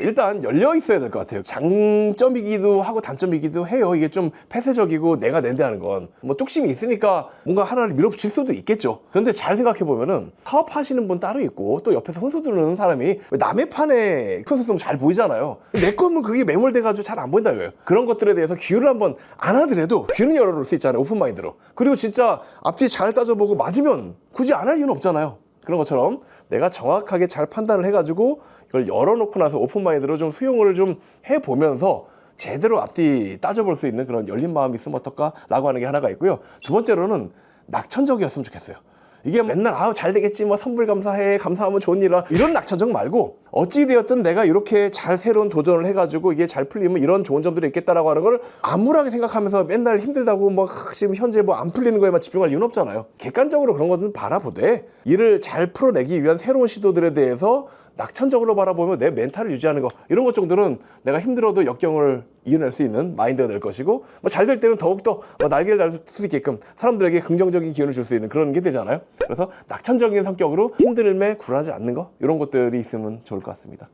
일단 열려 있어야 될 것 같아요. 장점이기도 하고 단점이기도 해요. 이게 좀 폐쇄적이고 내가 낸다는 건 뭐 뚝심이 있으니까 뭔가 하나를 밀어붙일 수도 있겠죠. 그런데 잘 생각해 보면은 사업하시는 분 따로 있고 또 옆에서 혼수 두는 사람이 남의 판에 혼수 두면 잘 보이잖아요. 내 거면 그게 매몰돼 가지고 잘 안 보인다 이거예요. 그런 것들에 대해서 귀를 한번 안 하더라도 귀는 열어놓을 수 있잖아요. 오픈 마인드로. 그리고 진짜 앞뒤 잘 따져보고 맞으면 굳이 안 할 이유는 없잖아요. 그런 것처럼 내가 정확하게 잘 판단을 해가지고 이걸 열어놓고 나서 오픈마인드로 좀 수용을 좀 해보면서 제대로 앞뒤 따져볼 수 있는 그런 열린 마음이 있으면 어떨까라고 하는 게 하나가 있고요. 두 번째로는 낙천적이었으면 좋겠어요. 이게 맨날 아우 잘 되겠지 뭐 선물 감사해 감사하면 좋은 일이라 이런 낙천적 말고 어찌 되었든 내가 이렇게 잘 새로운 도전을 해가지고 이게 잘 풀리면 이런 좋은 점들이 있겠다라고 하는 걸 암울하게 생각하면서 맨날 힘들다고 뭐 지금 현재 뭐 안 풀리는 거에만 집중할 이유는 없잖아요. 객관적으로 그런 것은 바라보되 이를 잘 풀어내기 위한 새로운 시도들에 대해서 낙천적으로 바라보면 내 멘탈을 유지하는 거 이런 것 정도는 내가 힘들어도 역경을 이겨낼 수 있는 마인드가 될 것이고 뭐 잘 될 때는 더욱더 뭐 날개를 달 수 있게끔 사람들에게 긍정적인 기운을 줄 수 있는 그런 게 되잖아요. 그래서 낙천적인 성격으로 힘듦에 굴하지 않는 거 이런 것들이 있으면 좋을 것 같습니다